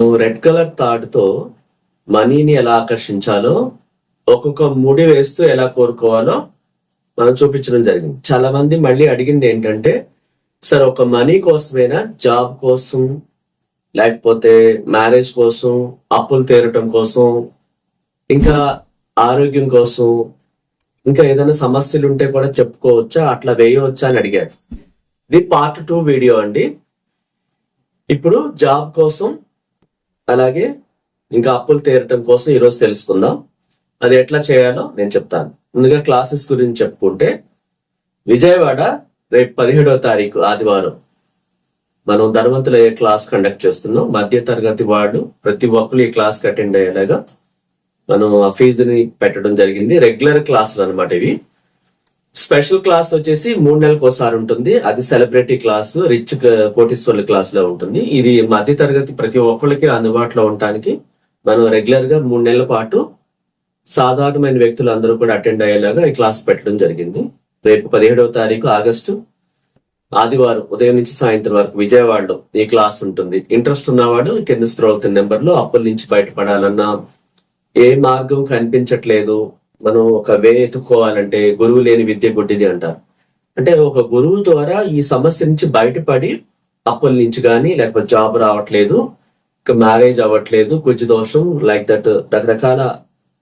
Red colour థాట్తో మనీని ఎలా ఆకర్షించాలో ఒక్కొక్క ముడి వేస్తూ ఎలా కోరుకోవాలో మనం చూపించడం జరిగింది. చాలా మంది మళ్ళీ అడిగింది ఏంటంటే సార్ ఒక మనీ కోసమైనా? జాబ్ కోసం లేకపోతే మ్యారేజ్ కోసం అప్పులు తీరటం కోసం ఇంకా ఆరోగ్యం కోసం ఇంకా ఏదైనా సమస్యలు ఉంటే కూడా చెప్పుకోవచ్చా? అట్లా వేయవచ్చా? అని అడిగారు. ఇది పార్ట్ టూ వీడియో అండి. ఇప్పుడు జాబ్ కోసం అలాగే ఇంకా అప్పులు తీరటం కోసం ఈరోజు తెలుసుకుందాం. అది ఎట్లా చేయాలో నేను చెప్తాను. ముందుగా క్లాసెస్ గురించి చెప్పుకుంటే విజయవాడ రేపు పదిహేడవ తారీఖు ఆదివారం మనం ధనవంతులయ్యే క్లాస్ కండక్ట్ చేస్తున్నాం. మధ్య తరగతి వాళ్ళు ప్రతి ఒక్కరు ఈ క్లాస్ అటెండ్ అయ్యేలాగా మనం ఆ ఫీజుని పెట్టడం జరిగింది. రెగ్యులర్ క్లాసులు అనమాట ఇవి. స్పెషల్ క్లాస్ వచ్చేసి మూడు నెలలకు ఒకసారి ఉంటుంది. అది సెలబ్రిటీ క్లాస్ రిచ్ కోటీశ్వర్ల క్లాస్లో ఉంటుంది. ఇది మధ్య తరగతి ప్రతి ఒక్కరికి అందుబాటులో ఉండటానికి మనం రెగ్యులర్గా మూడు నెలల పాటు సాధారణమైన వ్యక్తులు అందరూ కూడా అటెండ్ అయ్యేలాగా ఈ క్లాస్ పెట్టడం జరిగింది. రేపు పదిహేడవ తారీఖు ఆగస్టు ఆదివారం ఉదయం నుంచి సాయంత్రం వరకు విజయవాడలో ఈ క్లాస్ ఉంటుంది. ఇంట్రెస్ట్ ఉన్నవాడు కింద స్క్రోల్ అవుతున్న నెంబర్లో అప్పుల నుంచి బయటపడాలన్నా ఏ మార్గం కనిపించట్లేదు. మనం ఒక వే ఎత్తుకోవాలంటే గురువు లేని విద్య గుడ్డిది అంటారు. అంటే ఒక గురువు ద్వారా ఈ సమస్య నుంచి బయటపడి అప్పుల నుంచి కానీ లేకపోతే జాబ్ రావట్లేదు మ్యారేజ్ అవ్వట్లేదు కుజ దోషం లైక్ దట్ రకరకాల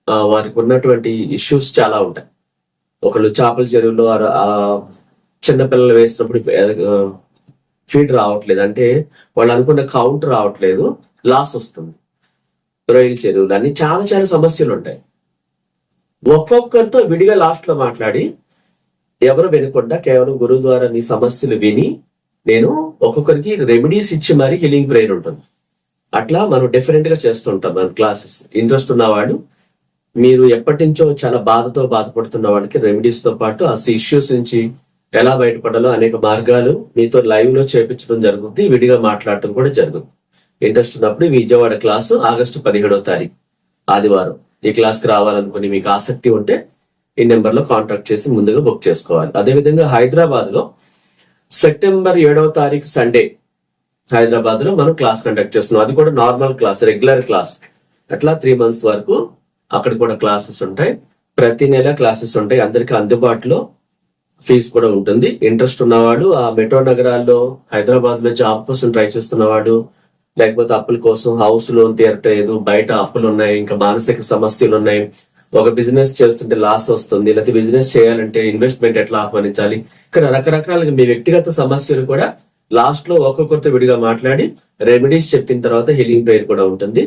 వారికి ఉన్నటువంటి ఇష్యూస్ చాలా ఉంటాయి. ఒకళ్ళు చేపల చెరువులో చిన్నపిల్లలు వేసినప్పుడు ఫీడ్ రావట్లేదు. అంటే వాళ్ళు అనుకున్న కౌంట్ రావట్లేదు లాస్ వస్తుంది. రొయ్యల చెరువులు అన్ని చాలా చాలా సమస్యలు ఉంటాయి. ఒక్కొక్కరితో విడిగా లాస్ట్లో మాట్లాడి ఎవరు వినకుండా కేవలం గురువు ద్వారా మీ సమస్యలు విని నేను ఒక్కొక్కరికి రెమెడీస్ ఇచ్చి మరి హీలింగ్ ప్రేయర్ ఉంటుంది. అట్లా మనం డిఫరెంట్గా చేస్తుంటాం మన క్లాసెస్ ఇంట్రెస్ట్ ఉన్నవాడు మీరు ఎప్పటి నుంచో చాలా బాధతో బాధపడుతున్న వాడికి రెమెడీస్తో పాటు ఆ ఇష్యూస్ నుంచి ఎలా బయటపడాలో అనేక మార్గాలు మీతో లైవ్లో చేపించడం జరుగుతుంది విడిగా మాట్లాడటం కూడా జరుగుతుంది ఇంట్రెస్ట్ ఉన్నప్పుడు విజయవాడ క్లాసు ఆగస్టు పదిహేడవ తారీఖు ఆదివారం. ఈ క్లాస్కి రావాలనుకుని మీకు ఆసక్తి ఉంటే ఈ నెంబర్లో కాంటాక్ట్ చేసి ముందుగా బుక్ చేసుకోవాలి. అదేవిధంగా హైదరాబాద్లో సెప్టెంబర్ ఏడవ తారీఖు సండే హైదరాబాద్లో మనం క్లాస్ కండక్ట్ చేస్తున్నాం. అది కూడా నార్మల్ క్లాస్ రెగ్యులర్ క్లాస్. అట్లా త్రీ మంత్స్ వరకు అక్కడ కూడా క్లాసెస్ ఉంటాయి. ప్రతి నెల క్లాసెస్ ఉంటాయి. అందరికి అందుబాటులో ఫీజు కూడా ఉంటుంది. ఇంట్రెస్ట్ ఉన్నవాడు ఆ మెట్రో నగరాల్లో హైదరాబాద్లో జాబ్ కోసం ట్రై చేస్తున్నవాడు లేకపోతే అప్పుల కోసం హౌస్ లోన్ తీరట్లేదు బయట అప్పులు ఉన్నాయి ఇంకా మానసిక సమస్యలు ఉన్నాయి ఒక బిజినెస్ చేస్తుంటే లాస్ వస్తుంది. లేకపోతే బిజినెస్ చేయాలంటే ఇన్వెస్ట్మెంట్ ఎట్లా ఆహ్వానించాలి? ఇక్కడ రకరకాలుగా మీ వ్యక్తిగత సమస్యలు కూడా లాస్ట్లో ఒక్కొక్కరితో విడిగా మాట్లాడి రెమెడీస్ చెప్పిన తర్వాత హీలింగ్ ప్రేయర్ కూడా ఉంటుంది.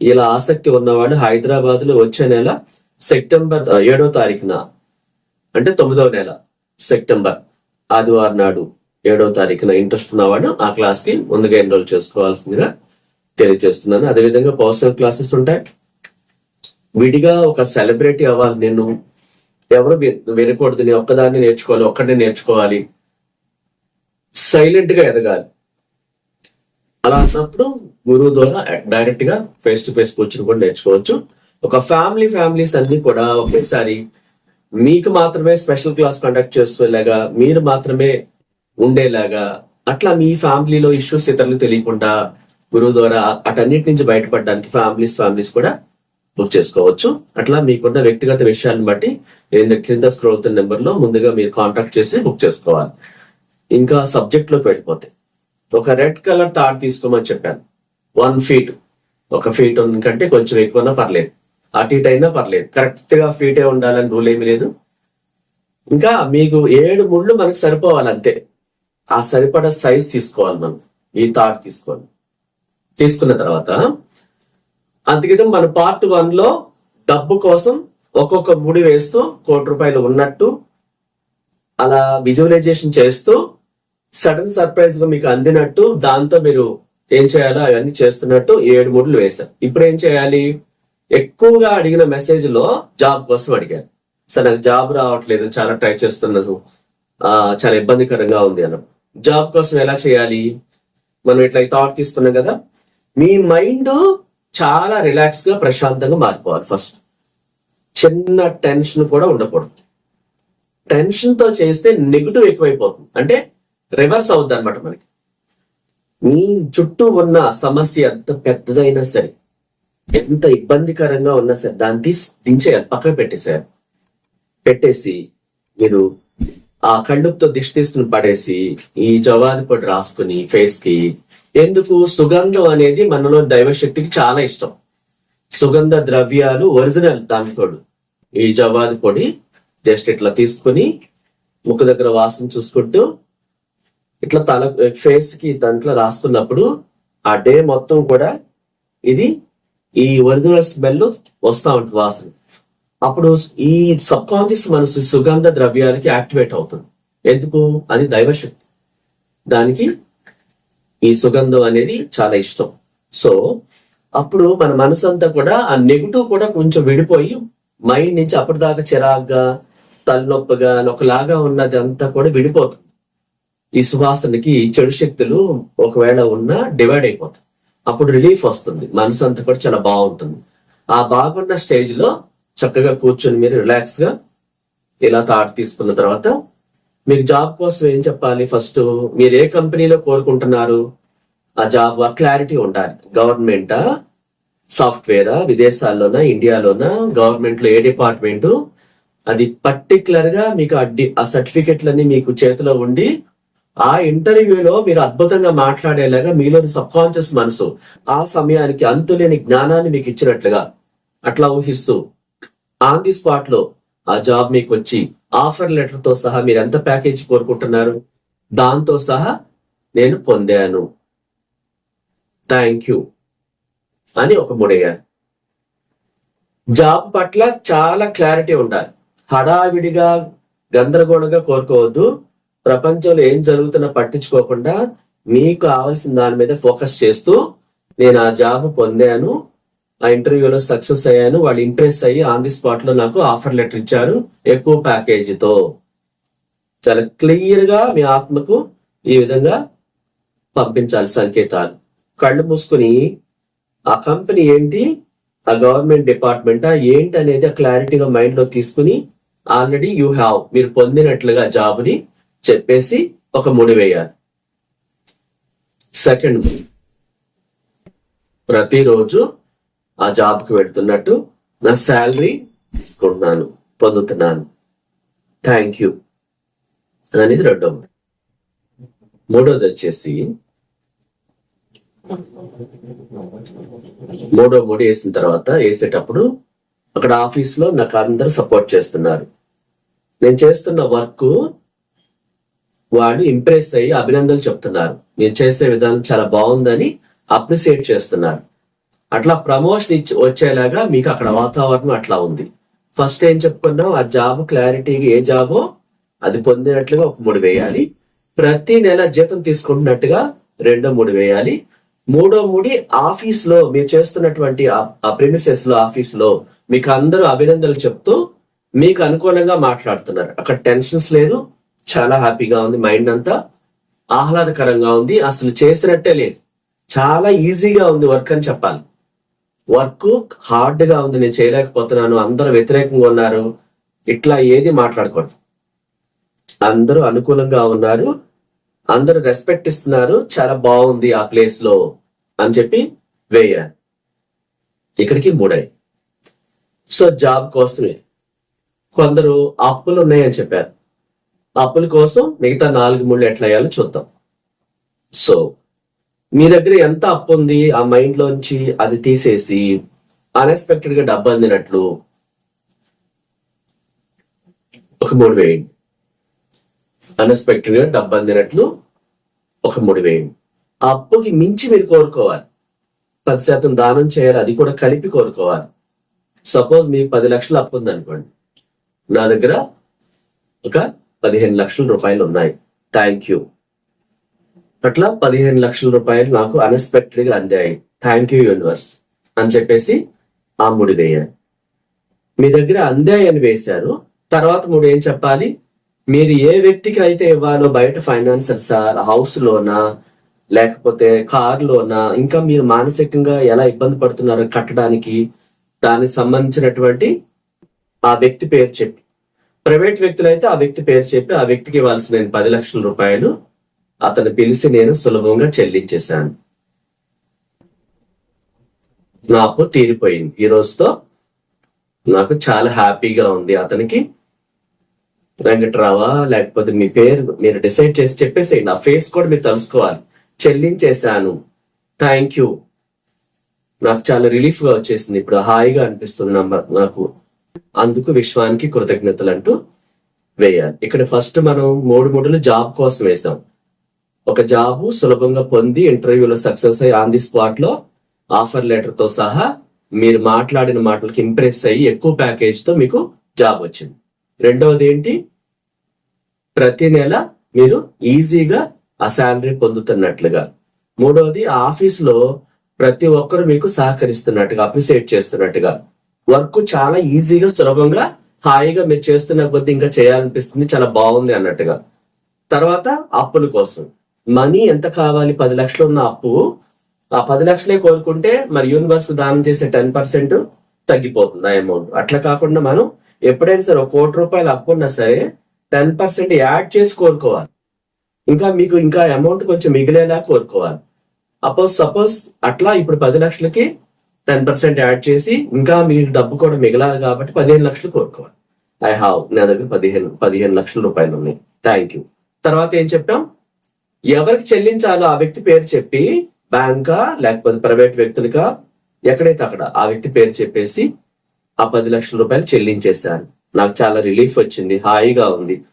ఇలా ఆసక్తి ఉన్నవాళ్ళు హైదరాబాద్లో వచ్చే నెల సెప్టెంబర్ ఏడో తారీఖున అంటే తొమ్మిదవ నెల సెప్టెంబర్ ఆదివారం నాడు. ఏడవ తారీఖున ఇంట్రెస్ట్ ఉన్నవాడు ఆ క్లాస్కి ముందుగా ఎన్రోల్ చేసుకోవాల్సిందిగా తెలియజేస్తున్నాను. అదేవిధంగా పర్సనల్ క్లాసెస్ ఉంటాయి. విడిగా ఒక సెలబ్రిటీ అవ్వాలి. నేను ఎవరు వినకూడదు. నేను ఒక్కదాన్ని నేర్చుకోవాలి. ఒక్కడిని నేర్చుకోవాలి. సైలెంట్గా ఎదగాలి. అలా అన్నప్పుడు గురువు ద్వారా డైరెక్ట్గా ఫేస్ టు ఫేస్ కూర్చుని కూడా నేర్చుకోవచ్చు. ఒక ఫ్యామిలీ ఫ్యామిలీస్ అన్ని కూడా ఒకేసారి మీకు మాత్రమే స్పెషల్ క్లాస్ కండక్ట్ చేసేలాగా మీరు మాత్రమే ఉండేలాగా అట్లా మీ ఫ్యామిలీలో ఇష్యూస్ ఇతరులు తెలియకుండా గురువు ద్వారా అటన్నిటి నుంచి బయటపడడానికి ఫ్యామిలీస్ ఫ్యామిలీస్ కూడా బుక్ చేసుకోవచ్చు. అట్లా మీకున్న వ్యక్తిగత విషయాన్ని బట్టి నేను క్రింద స్క్రోల్ అవుతున్న నెంబర్లో ముందుగా మీరు కాంటాక్ట్ చేసి బుక్ చేసుకోవాలి. ఇంకా సబ్జెక్ట్లోకి వెళ్ళిపోతే ఒక రెడ్ కలర్ తాడు తీసుకోమని చెప్పాను. One feet. ఒక ఫీట్ కంటే కొంచెం ఎక్కువనా పర్లేదు. అటు ఇటు అయినా పర్లేదు. కరెక్ట్గా ఫీటే ఉండాలని రూల్ ఏమీ లేదు. ఇంకా మీకు ఏడు ముళ్ళు మనకు సరిపోవాలి అంతే ఆ సరిపడా సైజ్ తీసుకోవాలి మనం. ఈ థాట్ తీసుకోవాలి. తీసుకున్న తర్వాత అందుకే మన పార్ట్ వన్లో డబ్బు కోసం ఒక్కొక్క ముడి వేస్తూ కోటి రూపాయలు ఉన్నట్టు అలా విజువలైజేషన్ చేస్తూ సడన్ సర్ప్రైజ్గా మీకు అందినట్టు దాంతో మీరు ఏం చేయాలో అవన్నీ చేస్తున్నట్టు ఏడు మూడులు వేశారు. ఇప్పుడు ఏం చేయాలి? ఎక్కువగా అడిగిన మెసేజ్లో జాబ్ కోసం అడిగారు. సార్ నాకు జాబ్ రావట్లేదు చాలా ట్రై చేస్తున్నాను చాలా ఇబ్బందికరంగా ఉంది అన్న జాబ్ కోసం ఎలా చేయాలి? మనం ఇట్లా థాట్ తీసుకున్నాం కదా? మీ మైండ్ చాలా రిలాక్స్గా ప్రశాంతంగా మారిపోవాలి ఫస్ట్ చిన్న టెన్షన్ కూడా ఉండకూడదు. టెన్షన్తో చేస్తే నెగిటివ్ ఎక్కువైపోతుంది. అంటే రివర్స్ అవుద్ది అనమాట మనకి. మీ చుట్టూ ఉన్న సమస్య ఎంత పెద్దదైనా సరే ఎంత ఇబ్బందికరంగా ఉన్నా సరే దాన్ని తీసి దించేయాలి పక్కన పెట్టేసేయాలి. పెట్టేసి మీరు ఆ కళ్ళుపుతో దిష్టి తీసుకుని పడేసి ఈ జవాది పొడి రాసుకుని ఫేస్కి ఎందుకు సుగంధం అనేది మనలో దైవశక్తికి చాలా ఇష్టం. సుగంధ ద్రవ్యాలు ఒరిజినల్ దానితోడు. ఈ జవాది పొడి జస్ట్ ఇట్లా తీసుకుని ముక్కు దగ్గర వాసన చూసుకుంటూ ఇట్లా తల ఫేస్కి దాంట్లో రాసుకున్నప్పుడు ఆ డే మొత్తం కూడా ఇది ఈ ఒరిజినల్ స్మెల్ వస్తా ఉంటుంది వాసన అప్పుడు ఈ సబ్ కాన్షియస్ మనసు సుగంధ ద్రవ్యానికి యాక్టివేట్ అవుతుంది. ఎందుకు? అది దైవశక్తి. దానికి ఈ సుగంధం అనేది చాలా ఇష్టం. సో అప్పుడు మన మనసు అంతా కూడా ఆ నెగిటివ్ కూడా కొంచెం విడిపోయి మైండ్ నుంచి అప్పటిదాకా చిరాగ్గా తలనొప్పిగా ఒకలాగా ఉన్నది అంతా కూడా విడిపోతుంది. ఈ సువాసనకి చెడు శక్తులు ఒకవేళ ఉన్నా డివైడ్ అయిపోతాయి. అప్పుడు రిలీఫ్ వస్తుంది. మనసు అంతా కూడా చాలా బాగుంటుంది. ఆ బాగున్న స్టేజ్లో చక్కగా కూర్చొని మీరు రిలాక్స్గా ఇలా థాట్ తీసుకున్న తర్వాత మీకు జాబ్ కోసం ఏం చెప్పాలి? ఫస్ట్ మీరు ఏ కంపెనీలో కోరుకుంటున్నారు? ఆ జాబ్ ఆ క్లారిటీ ఉండాలి. గవర్నమెంటా సాఫ్ట్వేరా విదేశాల్లోనా? ఇండియాలోనా గవర్నమెంట్లో ఏ డిపార్ట్మెంట్ అది పర్టికులర్గా మీకు ఆ ఆ సర్టిఫికెట్లన్నీ మీకు చేతిలో ఉండి ఆ ఇంటర్వ్యూలో మీరు అద్భుతంగా మాట్లాడేలాగా మీలోని సబ్ కాన్షియస్ మనసు ఆ సమయానికి అంతులేని జ్ఞానాన్ని మీకు ఇచ్చినట్లుగా అట్లా ఊహిస్తూ ఆన్ ది స్పాట్లో ఆ జాబ్ మీకు వచ్చి ఆఫర్ లెటర్తో సహా మీరు ఎంత ప్యాకేజ్ కోరుకుంటున్నారు? దాంతో సహా నేను పొందాను. Thank you. అని ఒక ముడయ్యారు. జాబ్ పట్ల చాలా క్లారిటీ ఉండాలి. హడావిడిగా గందరగోళంగా కోరుకోవద్దు. ప్రపంచంలో ఏం జరుగుతున్నా పట్టించుకోకుండా మీకు కావాల్సిన దాని మీద ఫోకస్ చేస్తూ నేను ఆ జాబ్ పొందాను. ఆ ఇంటర్వ్యూలో సక్సెస్ అయ్యాను. వాళ్ళు ఇంప్రెస్ అయ్యి ఆన్ ది స్పాట్లో నాకు ఆఫర్ లెటర్ ఇచ్చారు. ఎక్కువ ప్యాకేజీతో చాలా క్లియర్గా మీ ఆత్మకు ఈ విధంగా పంపించాలి సంకేతాలు. కళ్ళు మూసుకుని ఆ కంపెనీ ఏంటి? ఆ గవర్నమెంట్ డిపార్ట్మెంట్ ఏంటి? అనేది క్లారిటీగా మైండ్లో తీసుకుని ఆల్రెడీ యూ హ్యావ్ మీరు పొందినట్లుగా జాబ్ని చెప్పేసి ఒక ముడి వేయాలి. సెకండ్ ప్రతిరోజు ఆ జాబ్కి వెళ్తున్నట్టు నా శాలరీ తీసుకుంటున్నాను పొందుతున్నాను. థ్యాంక్ యూ అనేది రెండో మూడోది వచ్చేసి మూడో మూడు వేసిన తర్వాత వేసేటప్పుడు అక్కడ ఆఫీస్లో నాకు అందరూ సపోర్ట్ చేస్తున్నారు. నేను చేస్తున్న వర్క్ వాడు ఇంప్రెస్ అయ్యి అభినందనలు చెప్తున్నారు. నేను చేసే విధానం చాలా బాగుందని అప్రిసియేట్ చేస్తున్నారు. అట్లా ప్రమోషన్ ఇచ్చి వచ్చేలాగా మీకు అక్కడ వాతావరణం అట్లా ఉంది. ఫస్ట్ ఏం చెప్పుకున్నాం? ఆ జాబ్ క్లారిటీగా ఏ జాబో అది పొందినట్లుగా ఒక మూడు వేయాలి. ప్రతి నెల జీతం తీసుకుంటున్నట్టుగా రెండో మూడు వేయాలి. మూడో మూడి ఆఫీస్లో మీరు చేస్తున్నటువంటి ఆ- ఆ ప్రిమిసెస్లో ఆఫీస్లో మీకు అందరూ అభినందనలు చెప్తూ మీకు అనుకూలంగా మాట్లాడుతున్నారు. అక్కడ టెన్షన్స్ లేదు. చాలా హ్యాపీగా ఉంది. మైండ్ అంతా ఆహ్లాదకరంగా ఉంది. అసలు చేసినట్టే లేదు. చాలా ఈజీగా ఉంది వర్క్ అని చెప్పాలి. వర్క్ హార్డ్గా ఉంది నేను చేయలేకపోతున్నాను అందరూ వ్యతిరేకంగా ఉన్నారు. ఇట్లా ఏది మాట్లాడకూడదు. అందరూ అనుకూలంగా ఉన్నారు అందరూ రెస్పెక్ట్ ఇస్తున్నారు చాలా బాగుంది ఆ ప్లేస్లో అని చెప్పి వేయాలి. ఇక్కడికి మూడాయి సో జాబ్ కోసమే. కొందరు అప్పులు ఉన్నాయని చెప్పారు. అప్పుల కోసం మిగతా నాలుగు మూడు ఎట్లా వేయాలో చూద్దాం. సో మీ దగ్గర ఎంత అప్పు ఉంది ఆ మైండ్ లోంచి అది తీసేసి అన్ఎక్స్పెక్టెడ్గా డబ్బు అందినట్లు ఒక మూడు వేయండి. అన్ఎక్స్పెక్టెడ్గా డబ్బు అందినట్లు ఒక మూడు వేయండి. ఆ అప్పుకి మించి మీరు కోరుకోవాలి. పది శాతం దానం చేయాలి అది కూడా కలిపి కోరుకోవాలి. సపోజ్ మీకు పది లక్షలు అప్పు ఉంది అనుకోండి నా దగ్గర ఒక పదిహేను లక్షల రూపాయలు ఉన్నాయి. థ్యాంక్ యూ అట్లా పదిహేను లక్షల రూపాయలు నాకు అన్ఎక్స్పెక్టెడ్గా అందాయి. థ్యాంక్ యూ యూనివర్స్ అని చెప్పేసి ఆ ముడి వేయాలి. మీ దగ్గర అందాయి అని వేశారు. తర్వాత మూడు ఏం చెప్పాలి? మీరు ఏ వ్యక్తికి అయితే ఇవ్వాలో బయట ఫైనాన్సర్ సార్ హౌస్ లోనా లేకపోతే కార్ లోనా ఇంకా మీరు మానసికంగా ఎలా ఇబ్బంది పడుతున్నారో కట్టడానికి దానికి సంబంధించినటువంటి ఆ వ్యక్తి పేరు చెప్పి. ప్రైవేట్ వ్యక్తులైతే ఆ వ్యక్తి పేరు చెప్పి ఆ వ్యక్తికి ఇవ్వాల్సిన పది లక్షల రూపాయలు అతను పిలిచి నేను సులభంగా చెల్లించేశాను. నా అప్పు తీరిపోయింది. ఈ రోజుతో నాకు చాలా హ్యాపీగా ఉంది అతనికి. వెంకట్రావా లేకపోతే మీ పేరు మీరు డిసైడ్ చేసి చెప్పేసి నా ఫేస్ కూడా మీరు తెలుసుకోవాలి. చెల్లించేశాను. Thank you. నాకు చాలా రిలీఫ్గా వచ్చేసింది. ఇప్పుడు హాయిగా అనిపిస్తుంది నంబర్ నాకు. అందుకు విశ్వానికి కృతజ్ఞతలు అంటూ వేయాలి. ఇక్కడ ఫస్ట్ మనం మూడు మూడులు జాబ్ కోసం వేసాం ఒక జాబు సులభంగా పొంది ఇంటర్వ్యూలో సక్సెస్ అయ్యి ఆన్ ది స్పాట్లో ఆఫర్ లెటర్తో సహా మీరు మాట్లాడిన మాటలకి ఇంప్రెస్ అయ్యి ఎక్కువ ప్యాకేజ్తో మీకు జాబ్ వచ్చింది. రెండవది ఏంటి? ప్రతి నెల మీరు ఈజీగా ఆ శాలరీ పొందుతున్నట్లుగా. మూడవది ఆఫీస్లో ప్రతి ఒక్కరు మీకు సహకరిస్తున్నట్టుగా అప్రిసియేట్ చేస్తున్నట్టుగా. వర్క్ చాలా ఈజీగా సులభంగా హాయిగా మీరు చేస్తున్న కొద్దీ ఇంకా చేయాలనిపిస్తుంది చాలా బాగుంది అన్నట్టుగా. తర్వాత అప్పుల కోసం. మనీ ఎంత కావాలి? పది లక్షలు ఉన్న అప్పు. ఆ పది లక్షలే కోరుకుంటే మరి యూనివర్స్ దానం చేసే టెన్ పర్సెంట్ తగ్గిపోతుంది ఆ అమౌంట్ అట్లా కాకుండా మనం ఎప్పుడైనా సరే ఒక కోటి రూపాయలు అప్పు ఉన్నా సరే టెన్ పర్సెంట్ యాడ్ చేసి కోరుకోవాలి. ఇంకా మీకు ఇంకా అమౌంట్ కొంచెం మిగిలేలా కోరుకోవాలి. అపోజ్ సపోజ్ అట్లా ఇప్పుడు పది లక్షలకి టెన్ పర్సెంట్ యాడ్ చేసి ఇంకా మీకు డబ్బు కూడా మిగలాలి కాబట్టి పదిహేను లక్షలు కోరుకోవాలి. ఐ హావ్ నా దగ్గర పదిహేను పదిహేను లక్షల రూపాయలు ఉన్నాయి. థ్యాంక్ యూ తర్వాత ఏం చెప్పాం? ఎవరికి చెల్లించాలో ఆ వ్యక్తి పేరు చెప్పి బ్యాంకా లేకపోతే ప్రైవేట్ వ్యక్తులుగా ఎక్కడైతే అక్కడ ఆ వ్యక్తి పేరు చెప్పేసి ఆ పది లక్షల రూపాయలు చెల్లించేశాను నాకు చాలా రిలీఫ్ వచ్చింది హాయిగా ఉంది.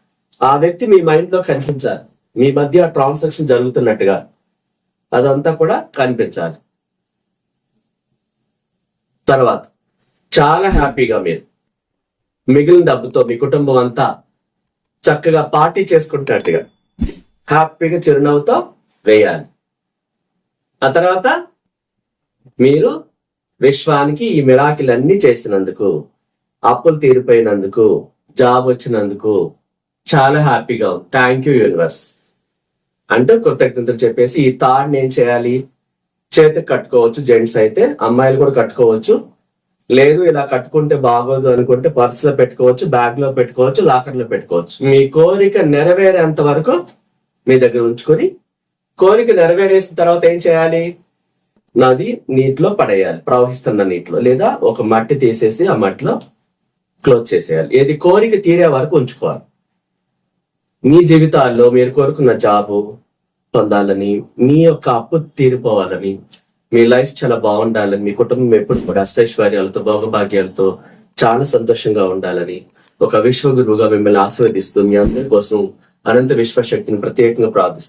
ఆ వ్యక్తి మీ మైండ్లో కనిపించాలి. మీ మధ్య ట్రాన్సాక్షన్ జరుగుతున్నట్టుగా అదంతా కూడా కనిపించాలి. తర్వాత చాలా హ్యాపీగా మీరు. మిగిలిన డబ్బుతో మీ కుటుంబం అంతా చక్కగా పార్టీ చేసుకుంటున్నట్టుగా. హ్యాపీగా చిరునవ్వుతో వేయాలి. ఆ తర్వాత మీరు విశ్వానికి ఈ మిరాకిల్ చేసినందుకు అప్పులు తీరిపోయినందుకు జాబ్ వచ్చినందుకు చాలా హ్యాపీగా ఉంది. థ్యాంక్ యూ యూనివర్స్ అంటే కృతజ్ఞతలు చెప్పేసి ఈ తాడుని ఏం చేయాలి? చేతికి కట్టుకోవచ్చు జెంట్స్ అయితే అమ్మాయిలు కూడా కట్టుకోవచ్చు. లేదు ఇలా కట్టుకుంటే బాగోదు అనుకుంటే పర్సులో పెట్టుకోవచ్చు బ్యాగ్లో పెట్టుకోవచ్చు లాకర్లో పెట్టుకోవచ్చు. మీ కోరిక నెరవేరేంత వరకు మీ దగ్గర ఉంచుకొని కోరిక నెరవేరేసిన తర్వాత ఏం చేయాలి? నది నీటిలో పడేయాలి. ప్రవహిస్తున్న నీటిలో లేదా ఒక మట్టి తీసేసి ఆ మట్టిలో క్లోజ్ చేసేయాలి. ఏది కోరిక తీరే వరకు ఉంచుకోవాలి. మీ జీవితాల్లో మీరు కోరుకున్న జాబు పొందాలని మీ యొక్క అప్పు తీరిపోవాలని మీ లైఫ్ చాలా బాగుండాలని మీ కుటుంబం ఎప్పుడు కూడా అష్టైశ్వర్యాలతో భోగభాగ్యాలతో చాలా సంతోషంగా ఉండాలని ఒక విశ్వ గురువుగా మిమ్మల్ని ఆశీర్వదిస్తూ మీ అందరి కోసం అనంత విశ్వశక్తిని ప్రత్యేకంగా ప్రార్థిస్తాం.